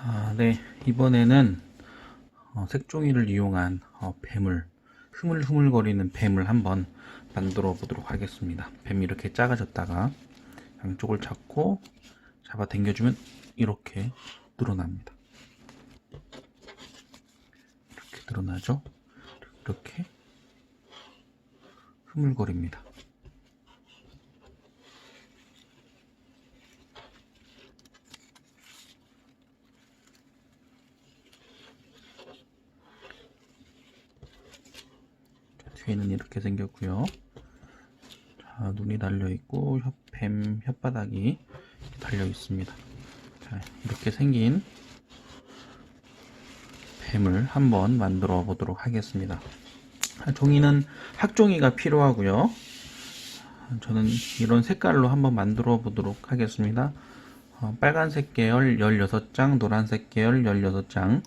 아, 네. 이번에는 어, 색종이를 이용한 어, 뱀을 흐물흐물거리는 뱀을 한번 만들어 보도록 하겠습니다. 뱀이 이렇게 작아졌다가 양쪽을 잡고 잡아 당겨주면 이렇게 늘어납니다. 이렇게 늘어나죠? 이렇게 흐물거립니다. 뒤에는 이렇게 생겼고요. 자, 눈이 달려 있고 혓, 뱀 혓바닥이 달려 있습니다. 자, 이렇게 생긴 뱀을 한번 만들어 보도록 하겠습니다. 아, 종이는 학종이가 필요하고요. 저는 이런 색깔로 한번 만들어 보도록 하겠습니다. 어, 빨간색 계열 16장, 노란색 계열 16장,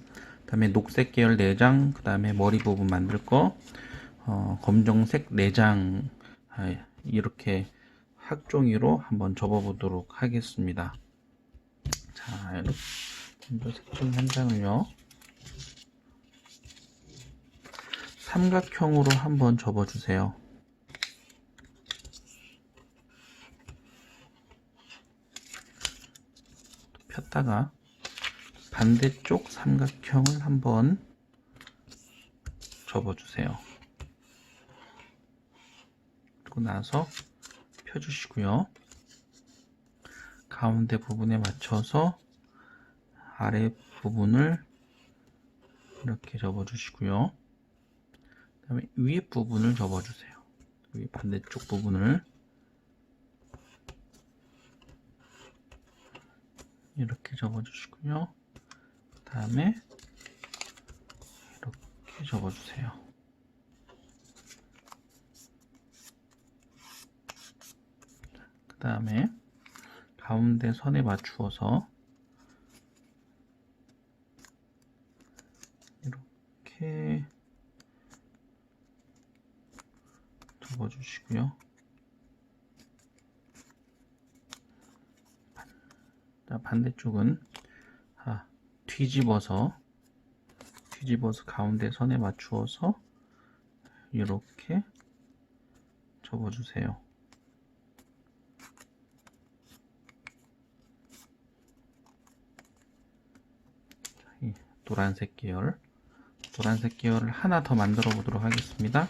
그 다음에 녹색 계열 4장, 그 다음에 머리 부분 만들 거, 어, 검정색 4장, 아, 이렇게 학종이로 한번 접어보도록 하겠습니다. 자, 이렇게 먼저 색종 한 장을요. 삼각형으로 한번 접어주세요. 폈다가 반대쪽 삼각형을 한번 접어주세요. 그리고 나서 펴주시고요. 가운데 부분에 맞춰서 아래 부분을 이렇게 접어주시고요. 그 다음에 위에 부분을 접어주세요. 위 반대쪽 부분을 이렇게 접어주시고요. 그 다음에 이렇게 접어주세요. 그 다음에 가운데 선에 맞추어서 이렇게 접어주시고요. 자, 반대쪽은 아, 뒤집어서 뒤집어서 가운데 선에 맞추어서 이렇게 접어주세요. 이 노란색 계열 노란색 계열을 하나 더 만들어 보도록 하겠습니다.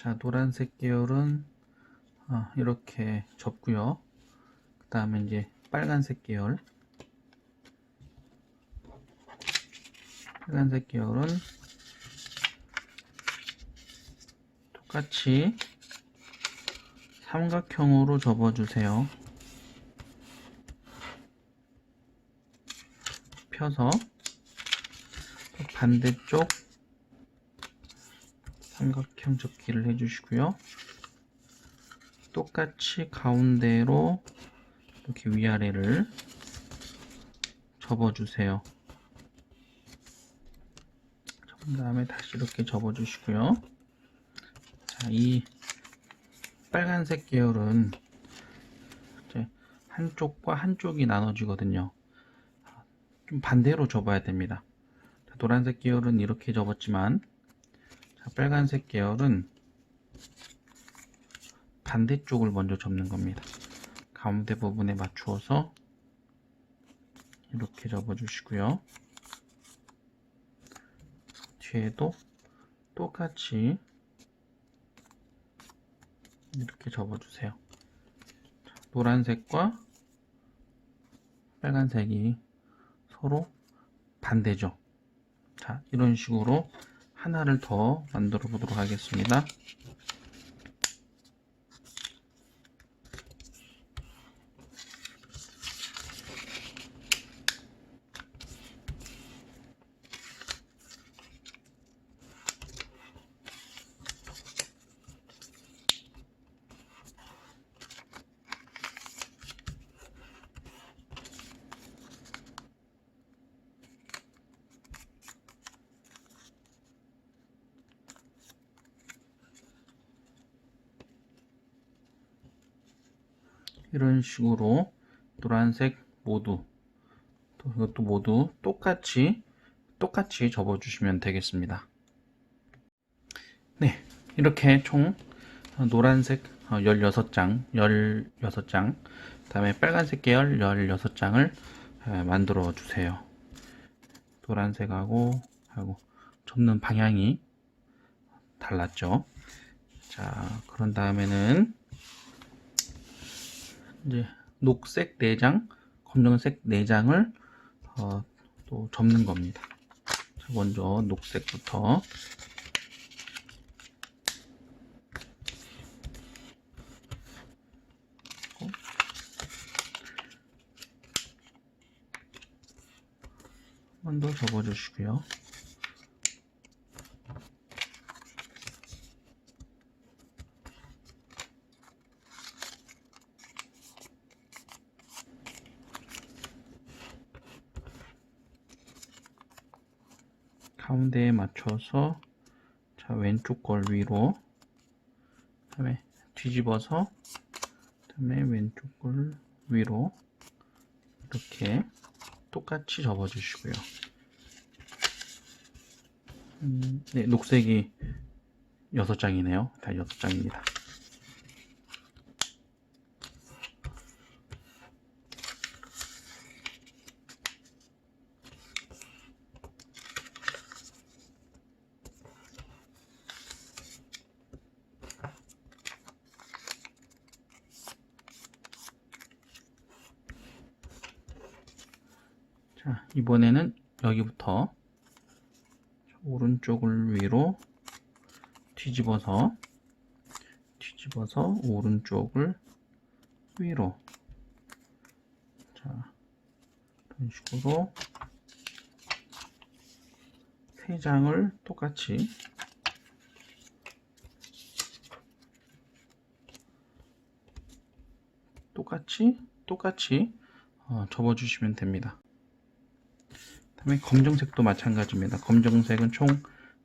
자, 노란색 계열은 아, 이렇게 접고요. 그 다음에 이제 빨간색 계열. 빨간색 계열은 똑같이 삼각형으로 접어주세요. 펴서 반대쪽 삼각형 접기를 해주시고요. 똑같이 가운데로 이렇게 위아래를 접어주세요. 접은 다음에 다시 이렇게 접어주시고요. 자, 이 빨간색 계열은 한쪽과 한쪽이 나눠지거든요. 좀 반대로 접어야 됩니다. 자, 노란색 계열은 이렇게 접었지만 자, 빨간색 계열은 반대쪽을 먼저 접는 겁니다. 가운데 부분에 맞추어서 이렇게 접어주시고요. 뒤에도 똑같이 이렇게 접어주세요. 자, 노란색과 빨간색이 서로 반대죠. 자, 이런 식으로 하나를 더 만들어 보도록 하겠습니다. 이런 식으로 노란색 모두 또 이것도 모두 똑같이 똑같이 접어 주시면 되겠습니다. 네 이렇게 총 노란색 16장 16장 다음에 빨간색 계열 16장을 만들어 주세요. 노란색하고 하고 접는 방향이 달랐죠? 자 그런 다음에는 이제 녹색 4장, 검정색 4장을 어, 또 접는 겁니다. 자, 먼저 녹색부터 한 번 더 접어주시고요. 맞춰서 자 왼쪽 걸 위로 그다음에 뒤집어서 그다음에 왼쪽 걸 위로 이렇게 똑같이 접어 주시고요. 음, 네 녹색이 6장이네요. 다 6장입니다 자, 이번에는 여기부터 오른쪽을 위로 뒤집어서 뒤집어서 오른쪽을 위로 자, 이런 식으로 세 장을 똑같이 똑같이 똑같이 어, 접어주시면 됩니다. 다음에 검정색도 마찬가지입니다. 검정색은 총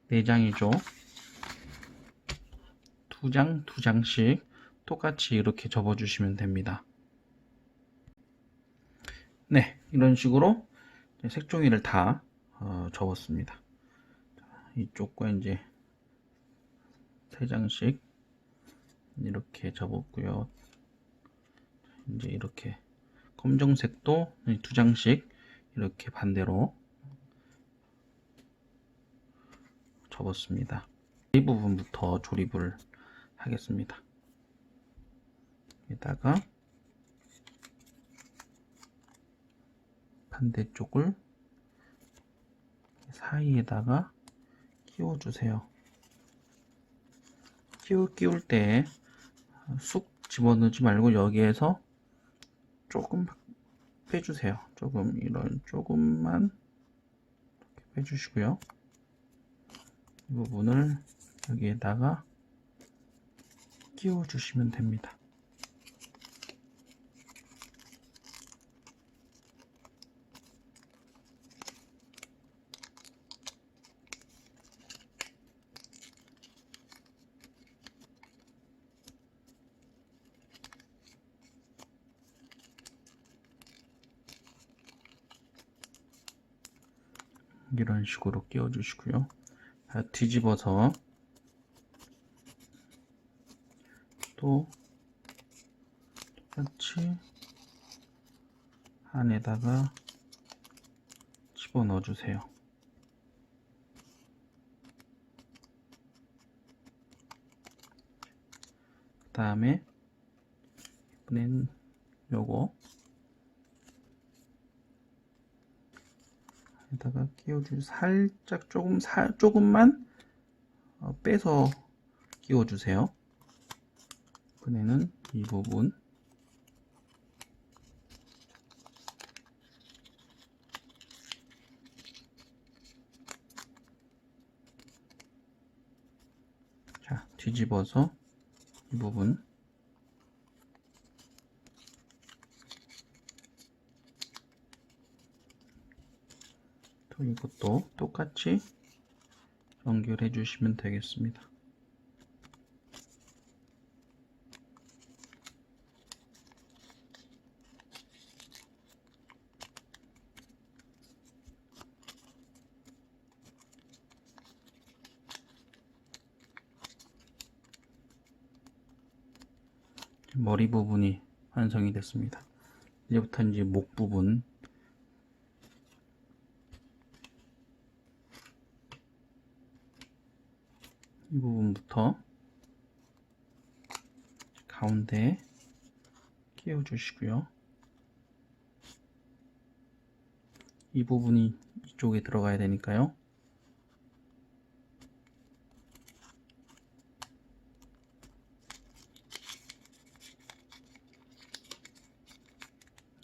4장이죠. 2장, 2장씩 똑같이 이렇게 접어주시면 됩니다. 네, 이런 식으로 색종이를 다 어, 접었습니다. 이쪽과 이제 3장씩 이렇게 접었고요. 이제 이렇게 검정색도 2장씩 이렇게 반대로 접었습니다. 이 부분부터 조립을 하겠습니다. 여기다가 반대쪽을 사이에다가 끼워 주세요. 끼울 끼울 때 쑥 집어넣지 말고 여기에서 조금 빼주세요. 조금 이런 조금만 빼주시고요. 이 부분을 여기에다가 끼워 주시면 됩니다. 이런 식으로 끼워 주시고요. 다 뒤집어서 또 똑같이 안에다가 집어넣어 주세요. 그 다음에 이번엔 요거 여기다가 끼워주 살짝 조금 살 조금만 어, 빼서 끼워주세요. 이번에는 이 부분 자 뒤집어서 이 부분 또 이것도 똑같이 연결해 주시면 되겠습니다. 머리 부분이 완성이 됐습니다. 이제부터 이제 목 부분 이 부분부터 가운데 끼워 주시고요. 이 부분이 이쪽에 들어가야 되니까요.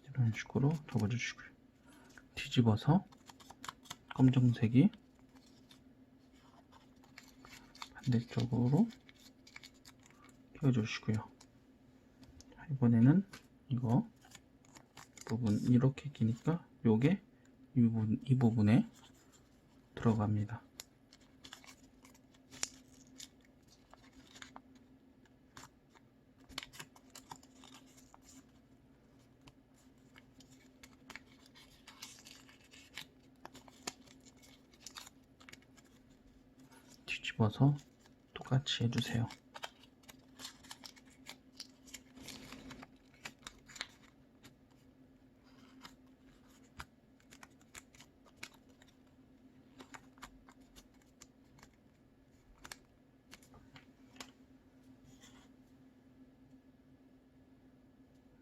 이런 식으로 접어주시고요. 뒤집어서 검정색이 반대쪽으로 끼워주시고요. 자, 이번에는 이거 부분 이렇게 끼니까 요게 이 부분 이 부분에 들어갑니다. 뒤집어서 똑같이 해주세요.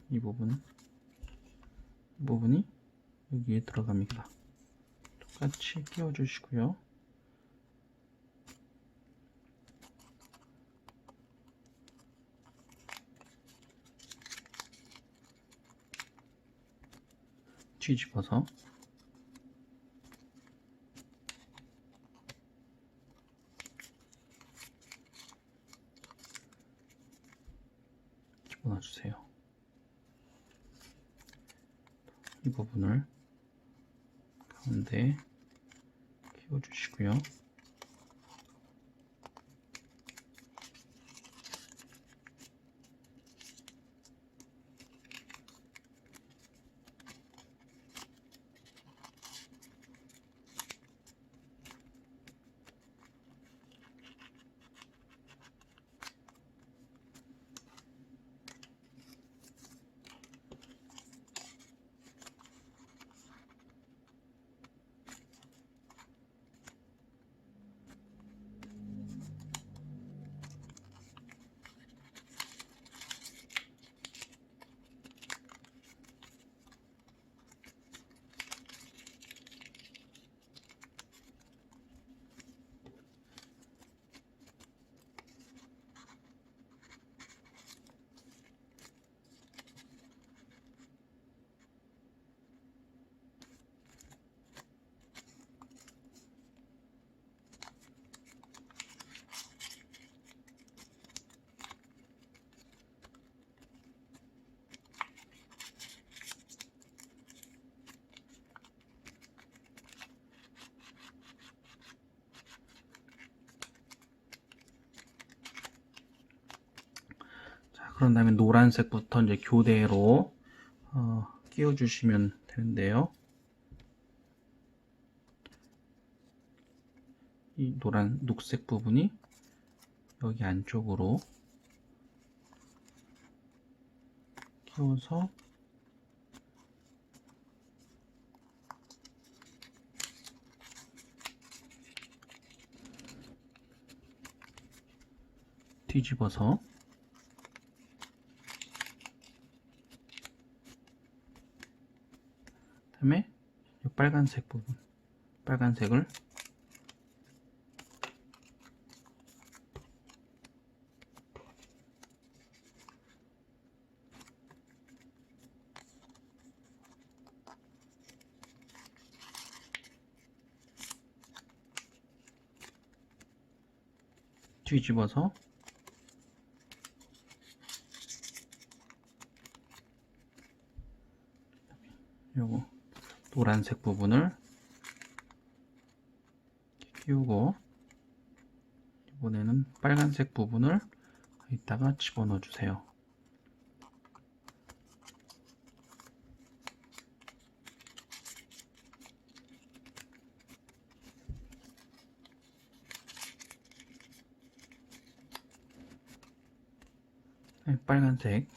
이 부분, 이 부분이 여기에 들어갑니다. 똑같이 끼워 주시고요. 뒤집어서 집어넣어 주세요. 이 부분을 가운데 끼워 주시고요. 그런 다음에 노란색부터 이제 교대로 어, 끼워주시면 되는데요. 이 노란 녹색 부분이 여기 안쪽으로 끼워서 뒤집어서 다음에 이 빨간색 부분 빨간색을 뒤집어서 요거 노란색 부분을 끼우고 이번에는 빨간색 부분을 이따가 집어넣어 주세요. 네, 빨간색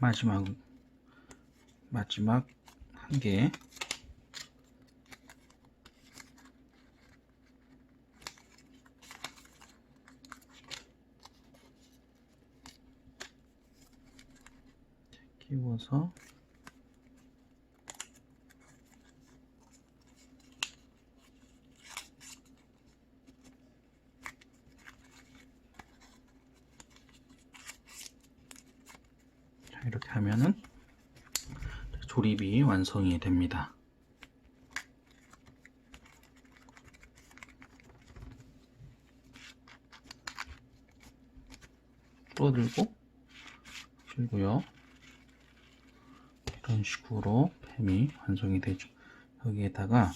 마지막 마지막 한 개. 자, 끼워서 자, 이렇게 하면은 조립이 완성이 됩니다. 끌어들고 들고요. 이런 식으로 뱀이 완성이 되죠. 여기에다가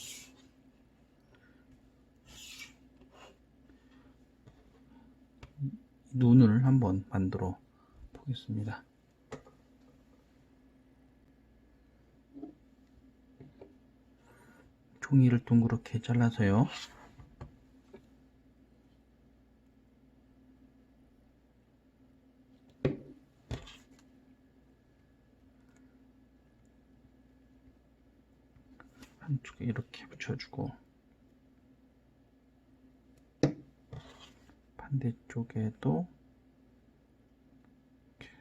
눈을 한번 만들어 보겠습니다. 종이를 둥그렇게 잘라서요. 한쪽에 이렇게 붙여주고 반대쪽에도 이렇게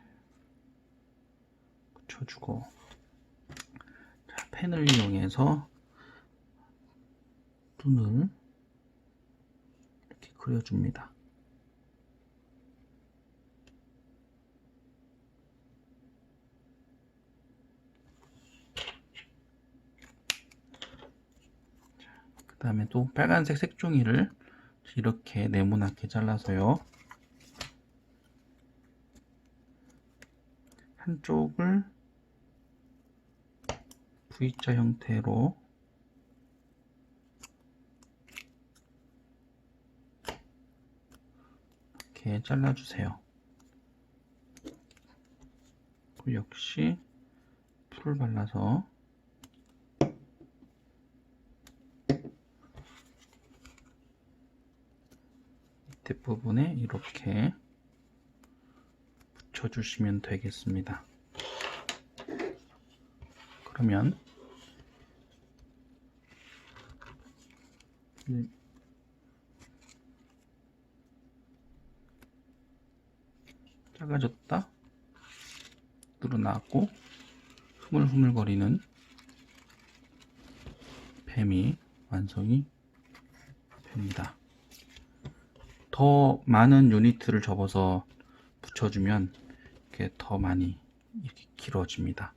붙여주고 자, 펜을 이용해서 눈을 이렇게 그려줍니다. 그 다음에 또 빨간색 색종이를 이렇게 네모나게 잘라서요. 한쪽을 V자 형태로 이렇게 잘라주세요. 역시 풀을 발라서 밑에 부분에 이렇게 붙여주시면 되겠습니다. 그러면 작아졌다 늘어나고 흐물흐물거리는 뱀이 완성이 됩니다. 더 많은 유니트를 접어서 붙여주면 이렇게 더 많이 이렇게 길어집니다.